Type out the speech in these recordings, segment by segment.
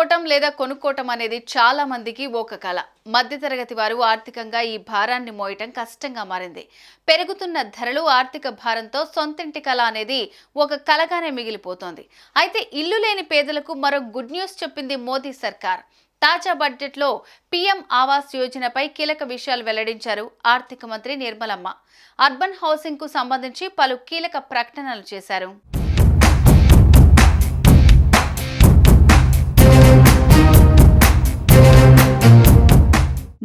ఇల్లు లేదా కొనుక్కోవటం అనేది చాలా మందికి ఒక కళ మధ్యతరగతి వారు ఆర్థికంగా ఈ భారాన్ని మోయటం కష్టంగా మారింది. పెరుగుతున్న ధరలు ఆర్థిక భారంతో సొంతింటి కళ అనేది ఒక కలగానే మిగిలిపోతోంది. అయితే ఇల్లు లేని పేదలకు మరో గుడ్ న్యూస్ చెప్పింది మోదీ సర్కార్. తాజా బడ్జెట్లో పీఎం ఆవాస్ యోజనపై కీలక విషయాలు వెల్లడించారు ఆర్థిక మంత్రి నిర్మలమ్మ. అర్బన్ హౌసింగ్కు సంబంధించి పలు కీలక ప్రకటనలు చేశారు.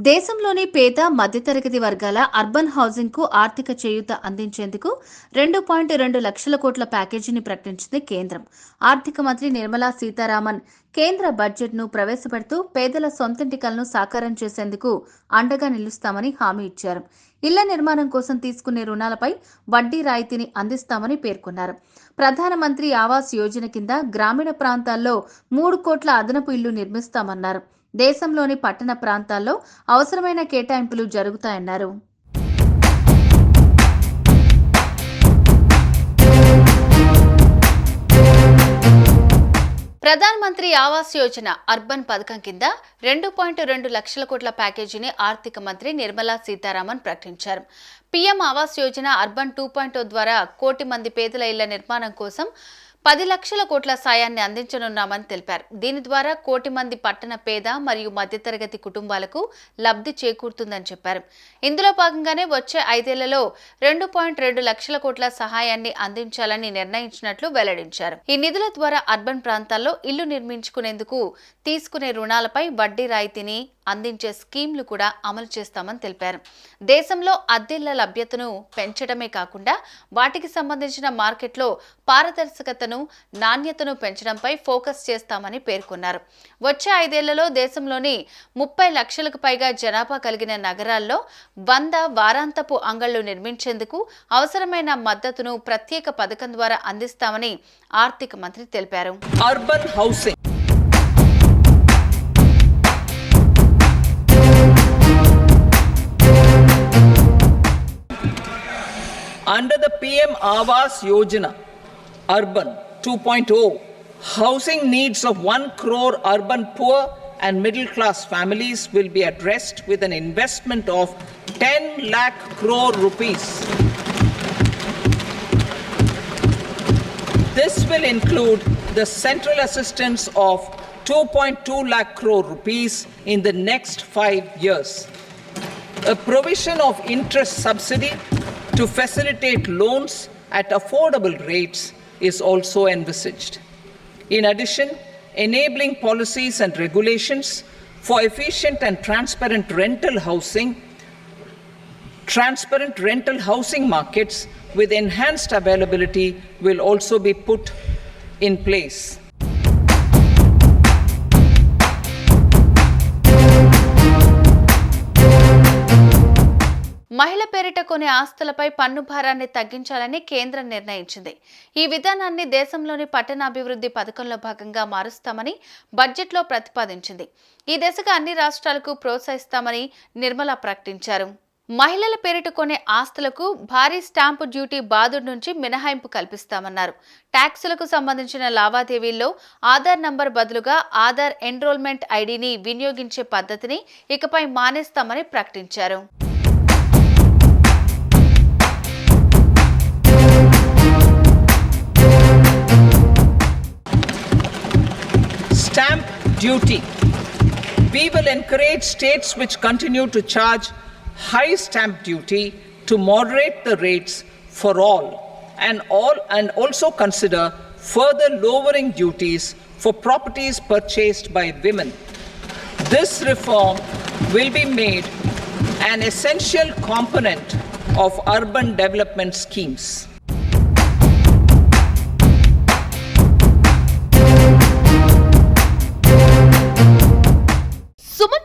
దేశంలోని పేద మధ్యతరగతి వర్గాల అర్బన్ హౌసింగ్కు ఆర్థిక చేయూత అందించేందుకు రెండు పాయింట్ రెండు లక్షల కోట్ల ప్యాకేజీని ప్రకటించింది కేంద్రం. ఆర్థిక మంత్రి నిర్మలా సీతారామన్ కేంద్ర బడ్జెట్ను ప్రవేశపెడుతూ పేదల సొంతింటి కలను సాకారం చేసేందుకు అండగా నిలుస్తామని హామీ ఇచ్చారు. ఇళ్ళ నిర్మాణం కోసం తీసుకునే రుణాలపై వడ్డీ రాయితీని అందిస్తామని పేర్కొన్నారు. ప్రధానమంత్రి ఆవాస్ యోజన కింద గ్రామీణ ప్రాంతాల్లో మూడు కోట్ల అదనపు ఇళ్ళు నిర్మిస్తామన్నారు. దేశంలోని పట్టణ ప్రాంతాల్లో అవసరమైన కేటాయింపులు జరుగుతాయన్నారు. ప్రధాన మంత్రి ఆవాస్ యోజన అర్బన్ పథకం కింద రెండు పాయింట్ రెండు లక్షల కోట్ల ప్యాకేజీని ఆర్థిక మంత్రి నిర్మలా సీతారామన్ ప్రకటించారు. PM Awas Yojana urban two point ద్వారా కోటి మంది పేదల ఇళ్ళ నిర్మాణం కోసం పది లక్షల కోట్ల సాయాన్ని అందించనున్నామని తెలిపారు. దీని ద్వారా కోటి మంది పట్టణ పేద మరియు మధ్యతరగతి కుటుంబాలకు లబ్ధి చేకూరుతుందని చెప్పారు. ఇందులో భాగంగానే వచ్చే ఐదేళ్ళలో రెండు పాయింట్ రెండు లక్షల కోట్ల సహాయాన్ని అందించాలని నిర్ణయించినట్లు వెల్లడించారు. ఈ నిధుల ద్వారా అర్బన్ ప్రాంతాల్లో ఇల్లు నిర్మించుకునేందుకు తీసుకునే రుణాలపై వడ్డీ రాయితీని అందించే స్కీమ్లు కూడా అమలు చేస్తామని తెలిపారు. దేశంలో అద్దెళ్ళ లభ్యతను పెంచడమే కాకుండా వాటికి సంబంధించిన మార్కెట్లో పారదర్శకతను నాణ్యతను పెంచడంపై ఫోకస్ చేస్తామని పేర్కొన్నారు. వచ్చే ఐదేళ్ళలో దేశంలోని ముప్పై లక్షలకు పైగా జనాభా కలిగిన నగరాల్లో వంద వారాంతపు అంగళ్ళు నిర్మించేందుకు అవసరమైన మద్దతును ప్రత్యేక పథకం ద్వారా అందిస్తామని ఆర్థిక మంత్రి తెలిపారు. Urban housing Under the PM Awas Yojana, Urban 2.0, housing needs of 1 crore urban poor and middle class families will be addressed with an investment of 10 lakh crore rupees. This will include the central assistance of 2.2 lakh crore rupees in the next five years. A provision of interest subsidy to facilitate loans at affordable rates is also envisaged. In addition, enabling policies and regulations for efficient and transparent rental housing transparent rental housing markets with enhanced availability will also be put in place. మహిళ పేరిట కొన్ని ఆస్తులపై పన్ను భారాన్ని తగ్గించాలని కేంద్రం నిర్ణయించింది. ఈ విధానాన్ని దేశంలోని పట్టణాభివృద్ధి పథకంలో భాగంగా మారుస్తామని బడ్జెట్లో ప్రతిపాదించింది. ఈ దిశగా అన్ని రాష్ట్రాలకు ప్రోత్సహిస్తామని నిర్మల ప్రకటించారు. మహిళల పేరిట కొనే ఆస్తులకు భారీ స్టాంపు డ్యూటీ బాదుడు నుంచి మినహాయింపు కల్పిస్తామన్నారు. ట్యాక్సులకు సంబంధించిన లావాదేవీల్లో ఆధార్ నంబర్ బదులుగా ఆధార్ ఎన్రోల్మెంట్ ఐడిని వినియోగించే పద్ధతిని ఇకపై మానేస్తామని ప్రకటించారు. Stamp duty. We will encourage states which continue to charge high stamp duty to moderate the rates for all and all and also consider further lowering duties for properties purchased by women. This reform will be made an essential component of urban development schemes.